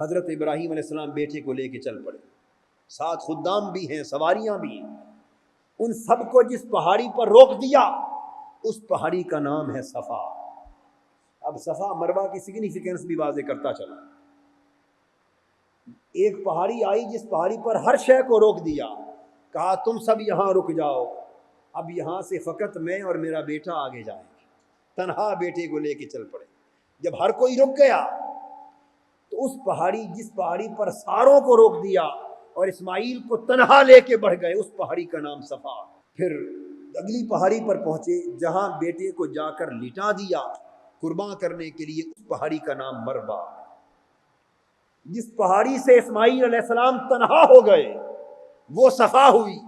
حضرت ابراہیم علیہ السلام بیٹے کو لے کے چل پڑے۔ ساتھ خدام بھی ہیں، سواریاں بھی ہیں۔ ان سب کو جس پہاڑی پر روک دیا، اس پہاڑی کا نام ہے صفا۔ اب صفا مروا کی سگنیفیکینس بھی واضح کرتا چلا۔ ایک پہاڑی آئی جس پہاڑی پر ہر شے کو روک دیا۔ کہا، تم سب یہاں رک جاؤ۔ اب یہاں سے فقط میں اور میرا بیٹا آگے جائیں گے۔ تنہا بیٹے کو لے کے چل پڑے۔ جب ہر کوئی رک گیا اس پہاڑی، جس پہاڑی پر ساروں کو روک دیا اور اسماعیل کو تنہا لے کے بڑھ گئے، اس پہاڑی کا نام صفا۔ پھر اگلی پہاڑی پر پہنچے، جہاں بیٹے کو جا کر لٹا دیا۔ قرباں کرنے کے لیے اس پہاڑی کا نام مربا جس پہاڑی سے اسماعیل علیہ السلام تنہا ہو گئے، وہ صفا ہوئی۔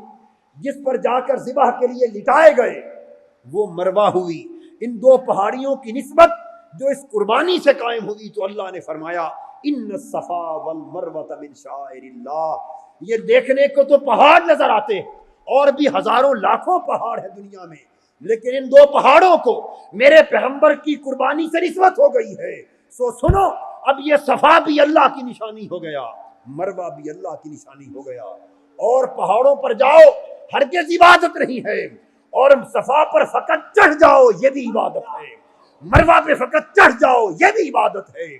جس پر جا کر ذبح کے لیے لٹائے گئے، وہ مروا ہوئی۔ ان دو پہاڑیوں کی نسبت جو اس قربانی سے قائم ہوئی تو اللہ نے فرمایا، ان صفا والمروۃ من شاعر اللہ. یہ دیکھنے کو تو پہاڑ نظر آتے ہیں، اور بھی ہزاروں لاکھوں پہاڑ ہیں دنیا میں، لیکن ان دو پہاڑوں کو میرے پیغمبر کی قربانی سے نسبت ہو گئی ہے۔ سو سنو، اب یہ صفا بھی اللہ کی نشانی ہو گیا مروا بھی اللہ کی نشانی ہو گیا۔ اور پہاڑوں پر جاؤ، ہرگز عبادت نہیں ہے، اور صفا پر فقط چڑھ جاؤ، یہ بھی عبادت ہے۔ مروا پہ فقط چڑھ جاؤ، یہ بھی عبادت ہے۔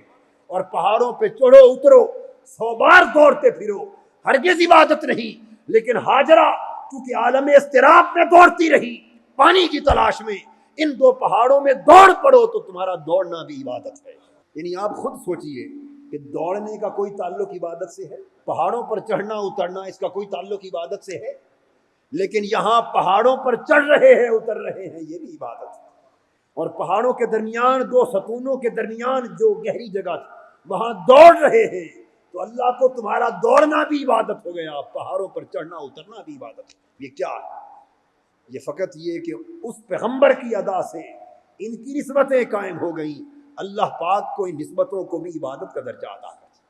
اور پہاڑوں پہ چڑھو، اترو، سو بار دوڑتے پھرو۔ ہرگز عبادت نہیں، لیکن حاجرہ کیونکہ عالم استراب میں دوڑتی رہی، پانی کی تلاش میں ان دو پہاڑوں میں دوڑ پڑو تو تمہارا دوڑنا بھی عبادت ہے۔ یعنی آپ خود سوچئے کہ دوڑنے کا کوئی تعلق عبادت سے ہے؟ پہاڑوں پر چڑھنا، اترنا، اس کا کوئی تعلق عبادت سے ہے؟ لیکن یہاں پہاڑوں پر چڑھ رہے ہیں، اتر رہے ہیں، یہ بھی عبادت ہے۔ اور پہاڑوں کے درمیان، دو ستونوں کے درمیان جو گہری جگہ تھی، وہاں دوڑ رہے ہیں۔ تو اللہ کو تمہارا دوڑنا بھی عبادت ہو گیا، پہاڑوں پر چڑھنا، اترنا بھی عبادت۔ یہ کیا ہے؟ یہ فقط یہ کہ اس پیغمبر کی ادا سے ان کی نسبتیں قائم ہو گئیں۔ اللہ پاک کو ان نسبتوں کو بھی عبادت کا درجہ ادا ہے۔